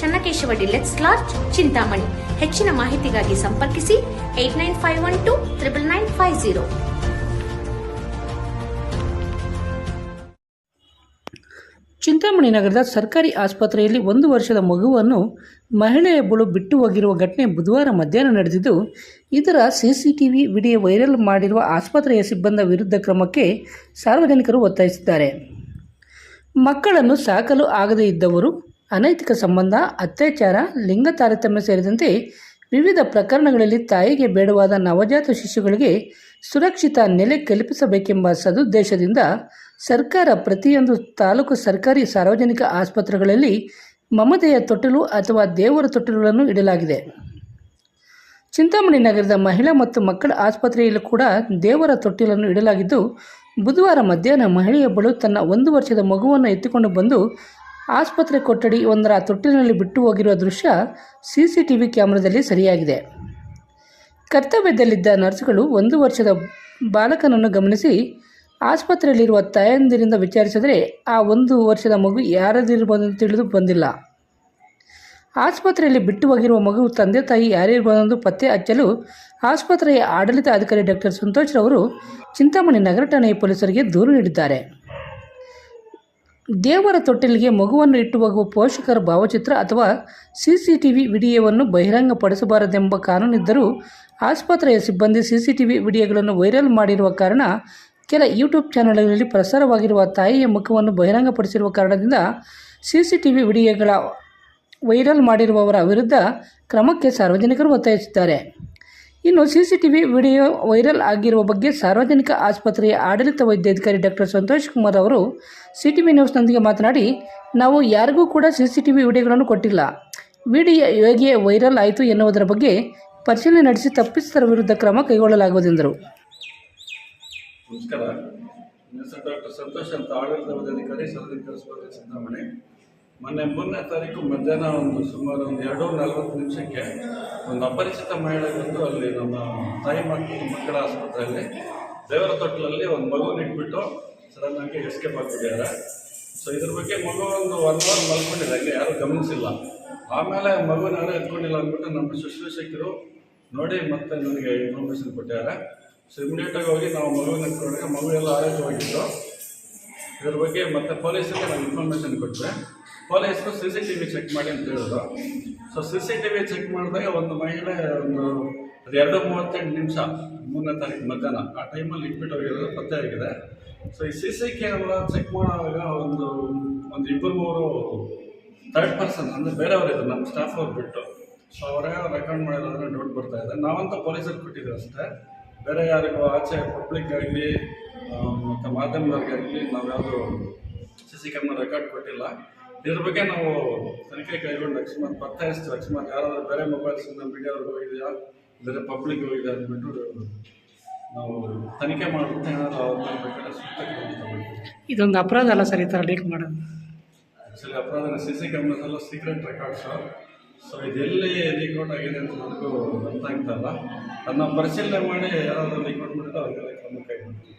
Channakeshava deluxe large Chintamani. ಹೆಚ್ಚಿನ ಮಾಹಿತಿಗಾಗಿ ಸಂಪರ್ಕಿಸಿ eight nine five one two triple nine five zero Chintamani ನಗರದ ಸರ್ಕಾರಿ ಆಸ್ಪತ್ರೆಯಲ್ಲಿ ಒಂದು ವರ್ಷದ ಮಗುವನ್ನು ಮಹಿಳೆಯೊಬ್ಬಳು ಬಿಟ್ಟು ಹೋಗಿರುವ ಘಟನೆ ಬುಧವಾರ ಮಧ್ಯಾಹ್ನ ನಡೆದಿದ್ದು, ಇದರ ಸಿಸಿಟಿವಿ ವಿಡಿಯೋ ವೈರಲ್ ಮಾಡಿರುವ ಆಸ್ಪತ್ರೆಯ ಸಿಬ್ಬಂದಿ ವಿರುದ್ಧ ಕ್ರಮಕ್ಕೆ ಸಾರ್ವಜನಿಕರು ಒತ್ತಾಯಿಸಿದ್ದಾರೆ. ಮಕ್ಕಳನ್ನು ಸಾಕಲು ಆಗದೇ ಇದ್ದವರು ಅನೈತಿಕ ಸಂಬಂಧ, ಅತ್ಯಾಚಾರ, ಲಿಂಗ ತಾರತಮ್ಯ ಸೇರಿದಂತೆ ವಿವಿಧ ಪ್ರಕರಣಗಳಲ್ಲಿ ತಾಯಿಗೆ ಬೇಡವಾದ ನವಜಾತ ಶಿಶುಗಳಿಗೆ ಸುರಕ್ಷಿತ ನೆಲೆ ಕಲ್ಪಿಸಬೇಕೆಂಬ ಸದುದ್ದೇಶದಿಂದ ಸರ್ಕಾರ ಪ್ರತಿಯೊಂದು ತಾಲೂಕು ಸರ್ಕಾರಿ ಸಾರ್ವಜನಿಕ ಆಸ್ಪತ್ರೆಗಳಲ್ಲಿ ಮಮತೆಯ ತೊಟ್ಟಿಲು ಅಥವಾ ದೇವರ ತೊಟ್ಟಿಲುಗಳನ್ನು ಇಡಲಾಗಿದೆ. ಚಿಂತಾಮಣಿ ನಗರದ ಮಹಿಳಾ ಮತ್ತು ಮಕ್ಕಳ ಆಸ್ಪತ್ರೆಯಲ್ಲೂ ಕೂಡ ದೇವರ ತೊಟ್ಟಿಲನ್ನು ಇಡಲಾಗಿದ್ದು, ಬುಧವಾರ ಮಧ್ಯಾಹ್ನ ಮಹಿಳೆಯೊಬ್ಬಳು ತನ್ನ ಒಂದು ವರ್ಷದ ಮಗುವನ್ನು ಎತ್ತಿಕೊಂಡು ಬಂದು ಆಸ್ಪತ್ರೆ ಕೊಠಡಿ ಒಂದರ ತೊಟ್ಟಿನಲ್ಲಿ ಬಿಟ್ಟು ಹೋಗಿರುವ ದೃಶ್ಯ ಸಿಸಿ ಟಿ ವಿ ಕ್ಯಾಮ್ರಾದಲ್ಲಿ ಸರಿಯಾಗಿದೆ. ಕರ್ತವ್ಯದಲ್ಲಿದ್ದ ನರ್ಸ್ಗಳು ಒಂದು ವರ್ಷದ ಬಾಲಕನನ್ನು ಗಮನಿಸಿ ಆಸ್ಪತ್ರೆಯಲ್ಲಿರುವ ತಾಯಂದಿರಿಂದ ವಿಚಾರಿಸಿದರೆ ಆ ಒಂದು ವರ್ಷದ ಮಗು ಯಾರದಿರಬಹುದೆಂದು ತಿಳಿದು ಬಂದಿಲ್ಲ. ಆಸ್ಪತ್ರೆಯಲ್ಲಿ ಬಿಟ್ಟು ಹೋಗಿರುವ ಮಗು ತಂದೆ ತಾಯಿ ಯಾರಿರಬಹುದೆಂದು ಪತ್ತೆ ಹಚ್ಚಲು ಆಸ್ಪತ್ರೆಯ ಆಡಳಿತ ಅಧಿಕಾರಿ ಡಾಕ್ಟರ್ ಸಂತೋಷ್ ರವರು ಚಿಂತಾಮಣಿ ನಗರ ಠಾಣೆಯ ಪೊಲೀಸರಿಗೆ ದೂರು ನೀಡಿದ್ದಾರೆ. ದೇವರ ತೊಟ್ಟಿಲಿಗೆ ಮಗುವನ್ನು ಇಟ್ಟು ಹೋಗುವ ಪೋಷಕರ ಭಾವಚಿತ್ರ ಅಥವಾ ಸಿಸಿಟಿವಿ ವಿಡಿಯೋವನ್ನು ಬಹಿರಂಗಪಡಿಸಬಾರದೆಂಬ ಕಾನೂನಿದ್ದರೂ ಆಸ್ಪತ್ರೆಯ ಸಿಬ್ಬಂದಿ ಸಿಸಿಟಿವಿ ವಿಡಿಯೋಗಳನ್ನು ವೈರಲ್ ಮಾಡಿರುವ ಕಾರಣ ಕೆಲ ಯೂಟ್ಯೂಬ್ ಚಾನೆಲ್ಗಳಲ್ಲಿ ಪ್ರಸಾರವಾಗಿರುವ ತಾಯಿಯ ಮುಖವನ್ನು ಬಹಿರಂಗಪಡಿಸಿರುವ ಕಾರಣದಿಂದ ಸಿಸಿಟಿವಿ ವಿಡಿಯೋಗಳ ವೈರಲ್ ಮಾಡಿರುವವರ ವಿರುದ್ಧ ಕ್ರಮಕ್ಕೆ ಸಾರ್ವಜನಿಕರು ಒತ್ತಾಯಿಸಿದ್ದಾರೆ ಇನ್ನು ಸಿಸಿಟಿವಿ ವಿಡಿಯೋ ವೈರಲ್ ಆಗಿರುವ ಬಗ್ಗೆ ಸಾರ್ವಜನಿಕ ಆಸ್ಪತ್ರೆಯ ಆಡಳಿತ ವೈದ್ಯಾಧಿಕಾರಿ ಡಾಕ್ಟರ್ ಸಂತೋಷ್ ಕುಮಾರ್ ಅವರು ಸಿಟಿವಿ ನ್ಯೂಸ್ನೊಂದಿಗೆ ಮಾತನಾಡಿ, ನಾವು ಯಾರಿಗೂ ಕೂಡ ಸಿಸಿಟಿವಿ ವಿಡಿಯೋಗಳನ್ನು ಕೊಟ್ಟಿಲ್ಲ. ವಿಡಿಯೋ ಹೇಗೆ ವೈರಲ್ ಆಯಿತು ಎನ್ನುವುದರ ಬಗ್ಗೆ ಪರಿಶೀಲನೆ ನಡೆಸಿ ತಪ್ಪಿಸ್ತರ ವಿರುದ್ಧ ಕ್ರಮ ಕೈಗೊಳ್ಳಲಾಗುವುದೆಂದರು ನಮಸ್ಕಾರ. ಮೊನ್ನೆ ಮೂರನೇ ತಾರೀಕು ಮಧ್ಯಾಹ್ನ ಒಂದು ಸುಮಾರು ಒಂದು ಎರಡು ನಲವತ್ತು ನಿಮಿಷಕ್ಕೆ ಒಂದು ಅಪರಿಚಿತ ಮಹಿಳೆ ಬಂದು ಅಲ್ಲಿ ನಮ್ಮ ತಾಯಿ ಮಕ್ಕಳು ಮಕ್ಕಳ ಆಸ್ಪತ್ರೆಯಲ್ಲಿ ದೇವರ ತೊಟ್ಟಲಲ್ಲಿ ಒಂದು ಮಗುವನ್ನು ಇಟ್ಬಿಟ್ಟು ಸಡನ್ನಾಗಿ ಎಸ್ಕೇಪ್ ಆಗ್ತಿದ್ದಾರೆ. ಸೊ ಇದ್ರ ಬಗ್ಗೆ ಮಗು ಒಂದು ಒನ್ ಅವರ್ ಮಲ್ಕೊಂಡಿದೆ ಹಂಗೆ ಯಾರೂ ಗಮನಿಸಿಲ್ಲ. ಆಮೇಲೆ ಮಗುನ ಯಾರು ಎತ್ಕೊಂಡಿಲ್ಲ ಅಂದ್ಬಿಟ್ಟು ನಮ್ಮ ಶುಶ್ರೂಷಕರು ನೋಡಿ ಮತ್ತೆ ನನಗೆ ಇನ್ಫಾರ್ಮೇಷನ್ ಕೊಟ್ಟಿದ್ದಾರೆ. ಸೊ ಇಮಿಡಿಯೇಟಾಗಿ ಹೋಗಿ ನಾವು ಮಗುವಿನ ಎತ್ಕೊಂಡ್ರೆ ಮಗು ಎಲ್ಲ ಆರೋಗ್ಯವಾಗಿತ್ತು. ಇದ್ರ ಬಗ್ಗೆ ಮತ್ತೆ ಪೊಲೀಸರಿಗೆ ನಾವು ಇನ್ಫಾರ್ಮೇಷನ್ ಕೊಟ್ಟರೆ ಪೊಲೀಸರು C C T V check ಮಾಡಿ ಅಂತ ಹೇಳಿದ್ರು. So C C T V check ಮಾಡಿದಾಗ ಒಂದು ಮಹಿಳೆ ಒಂದು ಅದು ಎರಡು ಮೂವತ್ತೆಂಟು ನಿಮಿಷ, ಮೂರನೇ ತಾರೀಕು ಮಧ್ಯಾಹ್ನ, ಆ ಟೈಮಲ್ಲಿ ಇಟ್ಬಿಟ್ಟು ಹೋಗಿರೋದು ಪತ್ತೆ ಆಗಿದೆ. ಸೊ ಈ ಸಿ ಸಿ ಕ್ಯಾಮ್ರಾ ಚೆಕ್ ಮಾಡುವಾಗ ಒಂದು ಒಂದು ಇಬ್ಬರು ಮೂರು ಥರ್ಡ್ ಪರ್ಸನ್ ಅಂದರೆ ಬೇರೆಯವರು ಇದ್ರು, ನಮ್ಮ ಸ್ಟಾಫ್ ಅವ್ರು ಬಿಟ್ಟು. ಸೊ ಅವರೇ ರೆಕಾರ್ಡ್ ಮಾಡಿರೋದ್ರೆ ಡೌಟ್ ಬರ್ತಾ ಇದೆ. ನಾವಂತ ಪೊಲೀಸರಿಗೆ ಕೊಟ್ಟಿದ್ದೀವಿ ಅಷ್ಟೇ. ಬೇರೆ ಯಾರಿಗೂ ಆಚೆ ಪಬ್ಲಿಕ್ ಆಗಲಿ ಮತ್ತು ಮಾಧ್ಯಮದವ್ರಿಗಾಗಲಿ ನಾವು ಯಾವುದು ಸಿ ಸಿ ಕ್ಯಾಮ್ರಾ ರೆಕಾರ್ಡ್ ಕೊಟ್ಟಿಲ್ಲ. ಇದ್ರ ಬಗ್ಗೆ ನಾವು ತನಿಖೆ ಕೈಗೊಂಡು ಅಕಸ್ಮಾತ್ ಹಚ್ತೀವಿ ಅಕಸ್ಮಾತ್ ಯಾರಾದರೂ ಬೇರೆ ಮೊಬೈಲ್ಸಿಂದ ಮೀಡಿಯಾವ್ರಿಗೆ ಹೋಗಿದೆಯಾ? ಬೇರೆ ಪಬ್ಲಿಕ್ ಹೋಗಿದೆ ಅಂದ್ಬಿಟ್ಟು ನಾವು ತನಿಖೆ ಮಾಡುತ್ತೆ ಏನಾದರೂ ಅವ್ರ ಬೇಕಾದ್ರೆ ಸೂಕ್ತ ಕ್ರಮ ತಗೊಳ್ತೀವಿ. ಇದೊಂದು ಅಪರಾಧ ಅಲ್ಲ ಸರ್ ಈ ಥರ ಲೀಕ್ ಮಾಡೋದು? ಆ್ಯಕ್ಚುಲಿ ಅಪರಾಧ ಸಿ ಸಿ ಕ್ಯಾಮ್ರಾಸ್ ಎಲ್ಲ ಸೀಕ್ರೆಟ್ ರೆಕಾರ್ಡ್ಸ್ ಸೊ ಇದೆಲ್ಲಿ ಲೀಕ್ ಔಟ್ ಆಗಿದೆ ಅಂತ ನನಗೂ ಅರ್ಥ ಆಗ್ತಾ ಇಲ್ಲ. ಅದನ್ನ ಪರಿಶೀಲನೆ ಮಾಡಿ ಯಾರಾದರೂ ಲೀಕ್ ಔಟ್ ಮಾಡಿದ್ರೆ ಅವ್ರಿಗೆಲ್ಲ ಕ್ರಮ ಕೈಗೊಳ್ತೀವಿ.